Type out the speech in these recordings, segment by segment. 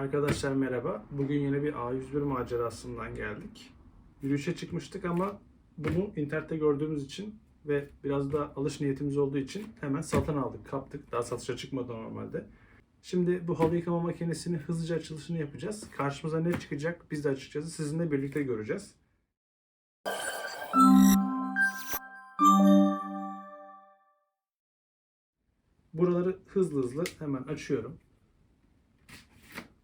Arkadaşlar merhaba. Bugün yine bir A101 macerasından geldik. Yürüyüşe çıkmıştık ama bunu internette gördüğümüz için ve biraz da alış niyetimiz olduğu için hemen satın aldık, kaptık. Daha satışa çıkmadı normalde. Şimdi bu halı yıkama makinesinin hızlıca açılışını yapacağız. Karşımıza ne çıkacak biz de açıkçası sizinle birlikte göreceğiz. Buraları hızlı hızlı hemen açıyorum.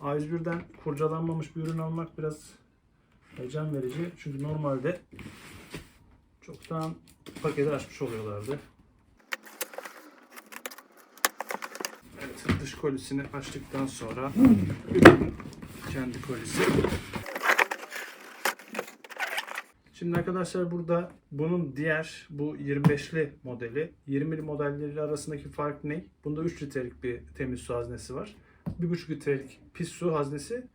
A101'den kurcalanmamış bir ürün almak biraz heyecan verici. Çünkü normalde çoktan paketi açmış oluyorlardı. Evet, dış kolisini açtıktan sonra ürünün kendi kolisi. Şimdi arkadaşlar burada bunun diğer bu 25'li modeli 20'li modelleri arasındaki fark ne? Bunda 3 litrelik bir temiz su haznesi var. 1,5 litrelik pis su haznesi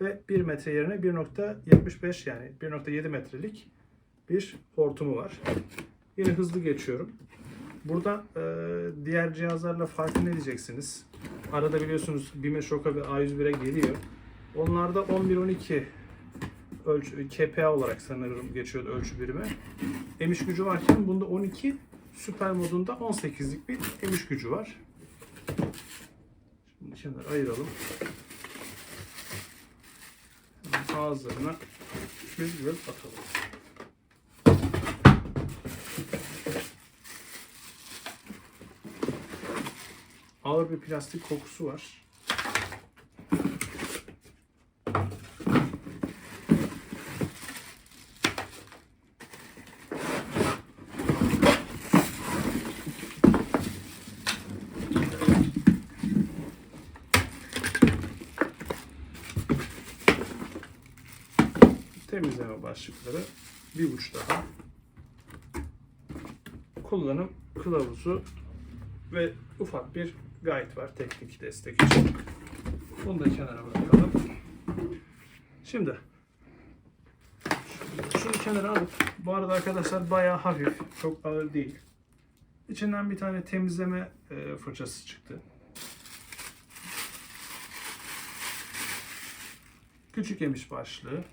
ve 1 metre yerine 1.75 yani 1.7 metrelik bir hortumu var. Yine hızlı geçiyorum. Burada e, diğer cihazlarla farkı ne diyeceksiniz? Arada biliyorsunuz BİM'e Şoka ve A101'e geliyor. Onlarda 11-12 ölçü, KPA olarak sanırım geçiyordu ölçü birimi. Emiş gücü varken bunda 12 süper modunda 18'lik bir emiş gücü var. Şimdi kenara ayıralım. Hemen Ağızlarına göz atalım. Ağır bir plastik kokusu var. Temizleme başlıkları bir uç daha kullanım kılavuzu ve ufak bir guide var teknik destek için. Bunu da kenara bırakalım. Şimdi şunu kenara alıp bu arada arkadaşlar bayağı hafif, çok ağır değil. İçinden bir tane temizleme e, fırçası çıktı. Küçük yemiş başlığı.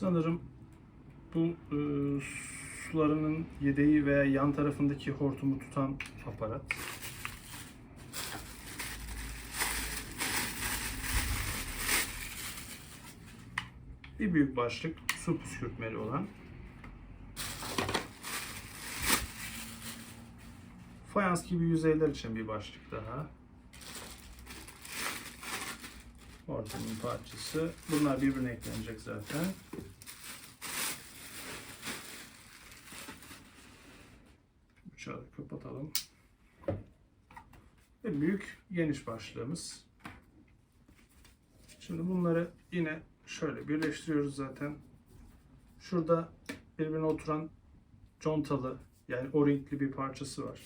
Sanırım bu e, sularının yedeği veya yan tarafındaki hortumu tutan aparat. Bir büyük başlık su püskürtmeli olan. Fayans gibi yüzeyler için bir başlık daha. Hortumun parçası. Bunlar birbirine eklenecek zaten. Kapatalım. Ve büyük geniş başlığımız. Şimdi bunları yine şöyle birleştiriyoruz zaten. Şurada birbirine oturan contalı yani o-ringli bir parçası var.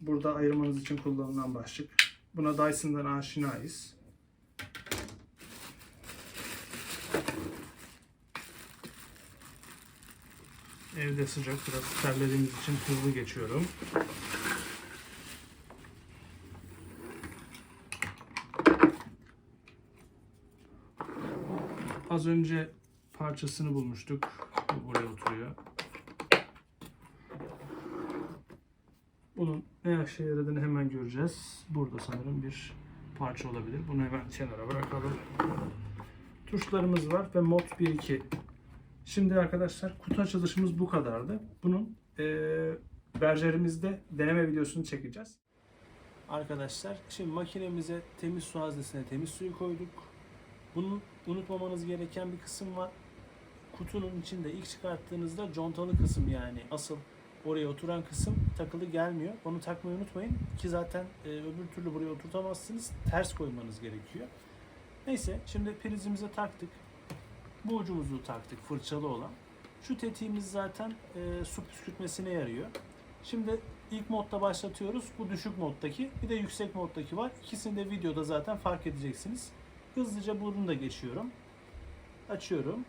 Burada ayırmanız için kullanılan başlık. Buna Dyson'dan aşinayız. Evde sıcak biraz terlediğimiz için hızlı geçiyorum. Az önce parçasını bulmuştuk. Bu buraya oturuyor. Bunun ne işe yaradığını hemen göreceğiz. Burada sanırım bir parça olabilir. Bunu hemen kenara bırakalım. Tuşlarımız var ve mod 1-2 Şimdi arkadaşlar kutu açılışımız bu kadardı. Bunun e, berjerimizde deneme videosunu çekeceğiz. Arkadaşlar şimdi makinemize temiz su haznesine temiz suyu koyduk. Bunun unutmamanız gereken bir kısım var. Kutunun içinde ilk çıkarttığınızda contalı kısım yani asıl oraya oturan kısım takılı gelmiyor. Onu takmayı unutmayın ki zaten e, öbür türlü buraya oturtamazsınız. Ters koymanız gerekiyor. Neyse şimdi prizimize taktık. Bu ucumuzu taktık fırçalı olan. Şu tetiğimiz zaten e, su püskürtmesine yarıyor. Şimdi ilk modda başlatıyoruz. Bu düşük moddaki bir de yüksek moddaki var. İkisini de videoda zaten fark edeceksiniz. Hızlıca bunu da geçiyorum. Açıyorum.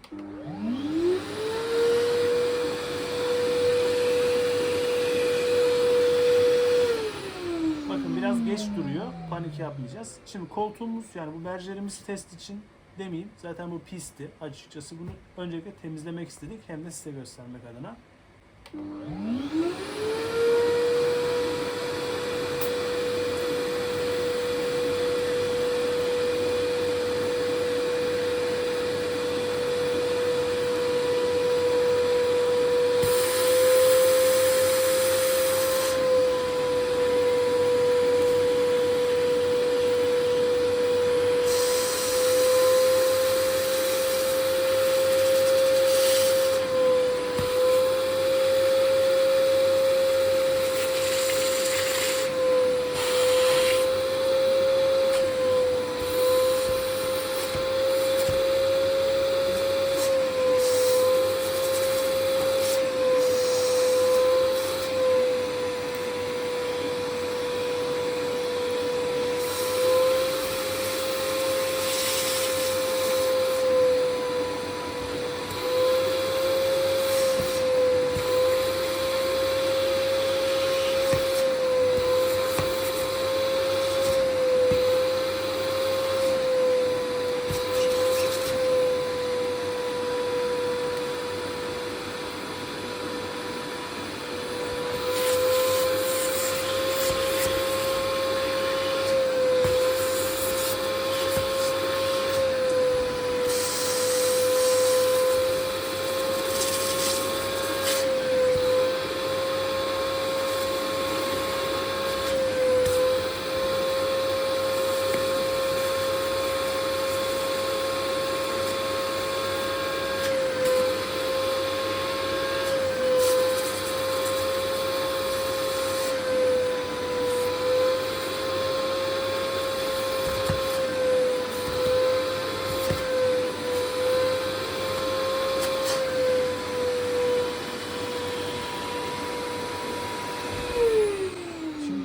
Bakın biraz geç duruyor. Panik yapmayacağız. Şimdi koltuğumuz yani bu berjerimiz test için demeyeyim. Zaten bu pisti. Açıkçası bunu öncelikle temizlemek istedik. Hem de size göstermek adına.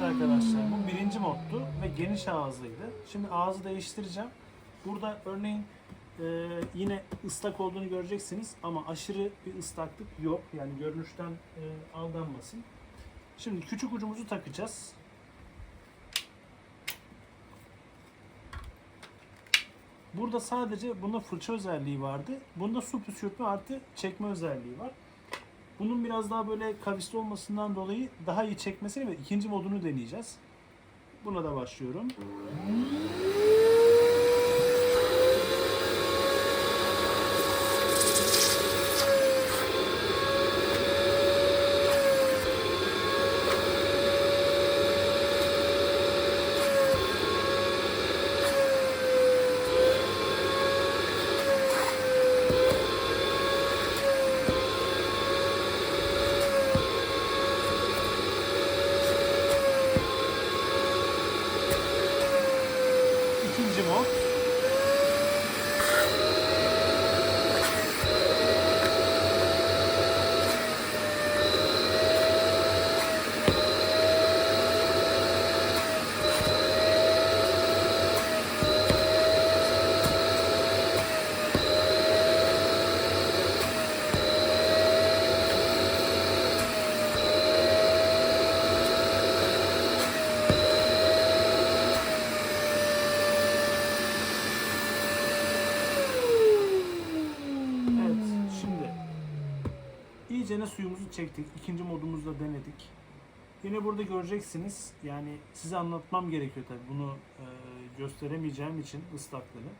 Arkadaşlar bu birinci moddu ve geniş ağızlıydı. Şimdi ağzı değiştireceğim. Burada örneğin e, yine ıslak olduğunu göreceksiniz ama aşırı bir ıslaklık yok. Yani görünüşten e, aldanmasın. Şimdi küçük ucumuzu takacağız. Burada sadece bunda fırça özelliği vardı. Bunda su püskürtme artı çekme özelliği var. Bunun biraz daha böyle kavisli olmasından dolayı daha iyi çekmesini ve ikinci modunu deneyeceğiz. Buna da başlıyorum. İkinci mod. Evet, şimdi iyicene suyumuzu çektik. İkinci modumuzda denedik. Yine burada göreceksiniz. Yani size anlatmam gerekiyor tabii. Bunu e, gösteremeyeceğim için ıslaklığını.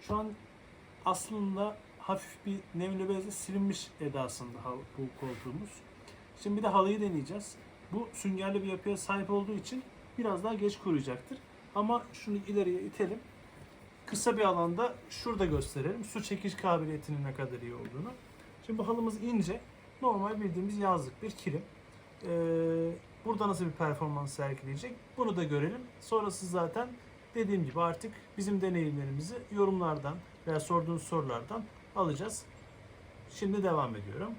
Şu an aslında hafif bir nemli bezle silinmiş edasında bu koltuğumuz. Şimdi bir de halıyı deneyeceğiz. Bu süngerli bir yapıya sahip olduğu için biraz daha geç kuruyacaktır. Ama şunu ileriye itelim kısa bir alanda şurada gösterelim. Su çekiş kabiliyetinin ne kadar iyi olduğunu. Şimdi bu halımız ince. Normal bildiğimiz yazlık bir kilim. Ee, burada nasıl bir performans sergileyecek? Bunu da görelim. Sonrası zaten dediğim gibi artık bizim deneyimlerimizi yorumlardan veya sorduğunuz sorulardan alacağız. Şimdi devam ediyorum.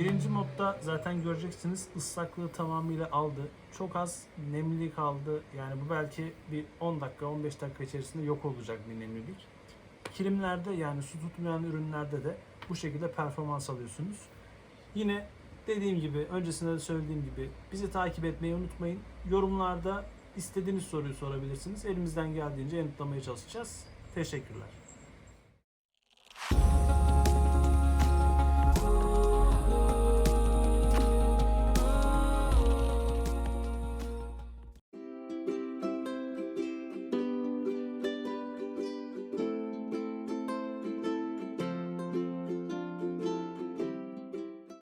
Birinci modda zaten göreceksiniz ıslaklığı tamamıyla aldı. Çok az nemli kaldı. Yani bu belki bir 10 dakika 15 dakika içerisinde yok olacak bir nemlilik. Kilimlerde yani su tutmayan ürünlerde de bu şekilde performans alıyorsunuz. Yine dediğim gibi öncesinde de söylediğim gibi bizi takip etmeyi unutmayın. Yorumlarda istediğiniz soruyu sorabilirsiniz. Elimizden geldiğince yanıtlamaya çalışacağız. Teşekkürler.